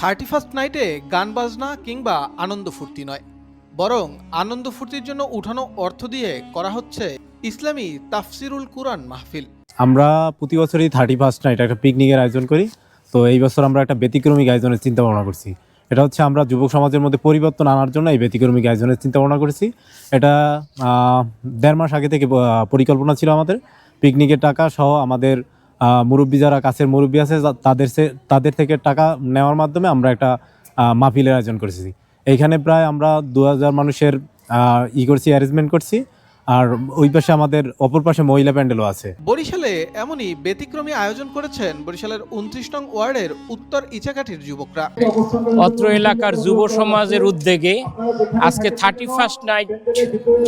Thirty first নাইটে গান বাজনা কিংবা আনন্দ ফুর্তি নয়, বরং আনন্দ ফুর্তির জন্য উঠানো অর্থ দিয়ে করা হচ্ছে ইসলামী তাফসিরুল কুরআন মাহফিল। আমরা প্রতি বছরই থার্টি ফার্স্ট নাইট একটা পিকনিকের আয়োজন করি, তো এই বছর আমরা একটা ব্যতিক্রমিক আয়োজনের চিন্তা ভাবনা করছি। এটা হচ্ছে আমরা যুবক সমাজের মধ্যে পরিবর্তন আনার জন্য এই ব্যতিক্রমিক আয়োজনের চিন্তা ভাবনা করেছি। এটা দেড় মাস আগে থেকে পরিকল্পনা ছিল আমাদের। পিকনিকের টাকা সহ আমাদের মুরব্বী যারা কাছের মুরব্বী আছে তাদের তাদের থেকে টাকা নেওয়ার মাধ্যমে আমরা একটা মাহফিলের আয়োজন করেছি। এইখানে প্রায় আমরা দু হাজার মানুষের ই করছি অ্যারেঞ্জমেন্ট করছি। আর ওই পাশে আমাদের অপর পাশে মহিলা প্যান্ডেলও আছে। বরিশালে এমনই ব্যতিক্রমী আয়োজন করেছেন বরিশালের উনত্রিশ নং ওয়ার্ডের উত্তর ইচাকাঠির যুবকরা। অত্র এলাকার যুব সমাজের উদ্যোগে আজকে থার্টি ফার্স্ট নাইট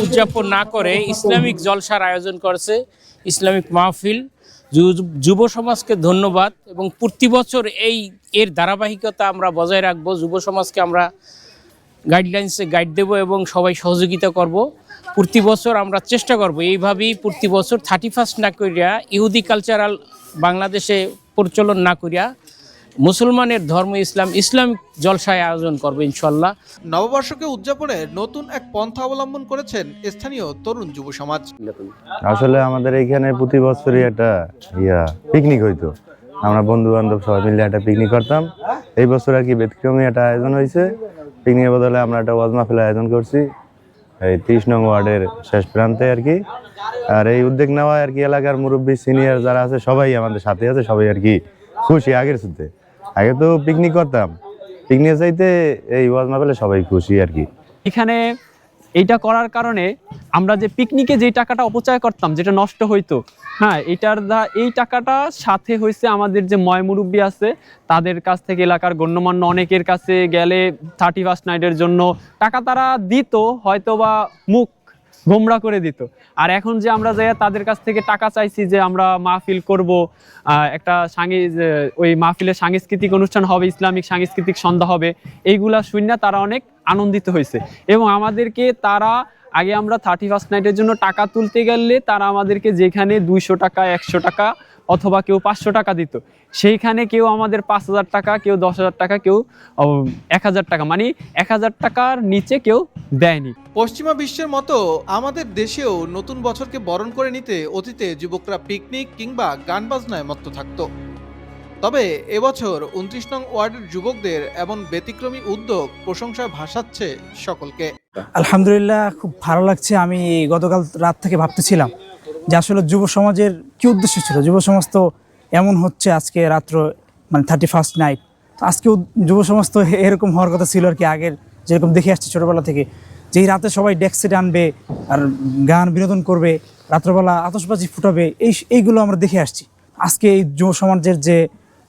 উদযাপন না করে ইসলামিক জলসার আয়োজন করেছে ইসলামিক মাহফিল। যুব সমাজকে ধন্যবাদ এবং প্রতি বছর এই এর ধারাবাহিকতা আমরা বজায় রাখব। যুব সমাজকে আমরা গাইডলাইন্সে গাইড দেব এবং সবাই সহযোগিতা করব। প্রতি বছর আমরা চেষ্টা করব এইভাবেই প্রতি বছর থার্টি ফার্স্ট না করিয়া ইহুদি কালচারাল বাংলাদেশে প্রচলন না করিয়া মুসলমানের ধর্ম ইসলাম ইসলামিক জলসায় আয়োজন করব ইনশাল্লাহ নববর্ষকে উদযাপনে নতুন এক পন্থা অবলম্বন করেছেন স্থানীয় তরুণ যুব সমাজ। আসলে আমাদের এইখানে প্রতি বছরই একটা ইয়া পিকনিক হইতো। আমরা বন্ধু বান্ধব সবাই মিলে একটা পিকনিক করতাম। এই বছর আর কি ব্যতিক্রমী একটা আয়োজন হয়েছে পিকনিকের বদলে আমরা একটা ওয়াজ মাহফিল আয়োজন করছি। এই তিরিশ নং ওয়ার্ডের শেষ প্রান্তে আর কি। আর এই উদ্যোগ নেওয়া আর কি এলাকার মুরব্বী সিনিয়র যারা আছে সবাই আমাদের সাথে আছে সবাই আর কি খুশি আগের সাথে আগে তো পিকনিক করতাম। পিকনিক চাইতে এই ওয়াজ মাহফিলে সবাই খুশি আর কি। এখানে এইটা করার কারণে আমরা যে পিকনিকে যে টাকাটা অপচয় করতাম, যেটা নষ্ট হইতো হ্যাঁ এটার দা, এই টাকাটা সাথে হয়েছে আমাদের যে ময় মুরব্বী আছে, তাদের কাছ থেকে এলাকার গণ্যমান্য অনেকের কাছে গেলে থার্টি ফার্স্ট নাইটের জন্য টাকা তারা দিত হয়তো বা মুখ গোমরা করে দিত। আর এখন যে আমরা যাই তাদের কাছ থেকে টাকা চাইছি যে আমরা মাহফিল করব একটা ওই মাহফিলের সাংস্কৃতিক অনুষ্ঠান হবে, ইসলামিক সাংস্কৃতিক সন্ধ্যা হবে, এইগুলা শুনে তারা অনেক আনন্দিত হয়েছে এবং আমাদেরকে তারা আগে আমরা থার্টি ফার্স্ট নাইটের জন্য টাকা তুলতে গেলে তারা আমাদেরকে যেখানে দুইশো টাকা, একশো টাকা অথবা কেউ পাঁচশো টাকা দিত। সেইখানে কেউ আমাদের পাঁচ হাজার টাকা, কেউ দশ হাজার টাকা, কেউ এক হাজার টাকা। মানে এক হাজার টাকার নিচে কেউ দেয়নি। পশ্চিমা বিশ্বের মতো আমাদের দেশেও নতুন বছরকে বরণ করে নিতে অতীতে যুবকরা পিকনিক কিংবা গান বাজনায় মত্ত থাকত। তবে এবছর উনত্রিশ নং ওয়ার্ডের যুবকদের এমন ব্যতিক্রমী উদ্যোগ প্রশংসায় ভাসাচ্ছে সকলকে। আলহামদুলিল্লাহ, খুব ভালো লাগছে। আমি গতকাল রাত থেকে ভাবতেছিলাম যে আসলে যুব সমাজের কি উদ্দেশ্য ছিল? যুব সমাজ তো এমন হচ্ছে আজকে রাত্র মানে থার্টি ফার্স্ট নাইট তো আজকেও যুব সমাজ তো এরকম হওয়ার কথা ছিল আর কি আগের যেরকম দেখে আসছে ছোটোবেলা থেকে। যে এই রাতে সবাই ডেস্ক আনবে আর গান বিনোদন করবে, রাত্রবেলা আতসবাজি ফুটাবে, এই এইগুলো আমরা দেখে আসছি। আজকে এই যুব সমাজের যে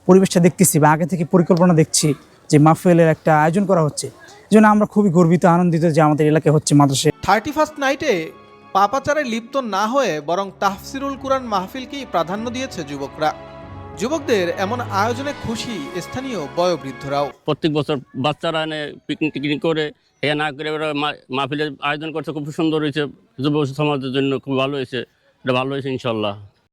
পরিবেশটা দেখতেছি বা আগে থেকে পরিকল্পনা দেখছি যে মাহফিলের একটা আয়োজন করা হচ্ছে। এই জন্য আমরা খুবই গর্বিত আনন্দিত যে আমাদের এলাকায় হচ্ছে মাদ্রাসে। থার্টি ফার্স্ট নাইটে পাপাচারে লিপ্ত না হয়ে বরং তাহসিরুল কুরআন মাহফিলকেই প্রাধান্য দিয়েছে যুবকরা। যুবকদের এমন আয়োজনে খুশি স্থানীয় বয়োবৃদ্ধরাও। প্রত্যেক বছর বাচ্চারা এনে পিকনিক টিকনিক করে এ না করে ওরা মাহফিলের আয়োজন করছে খুব সুন্দর হয়েছে। যুব সমাজের জন্য খুব ভালো হয়েছে এটা ভালো হয়েছে ইনশাল্লাহ।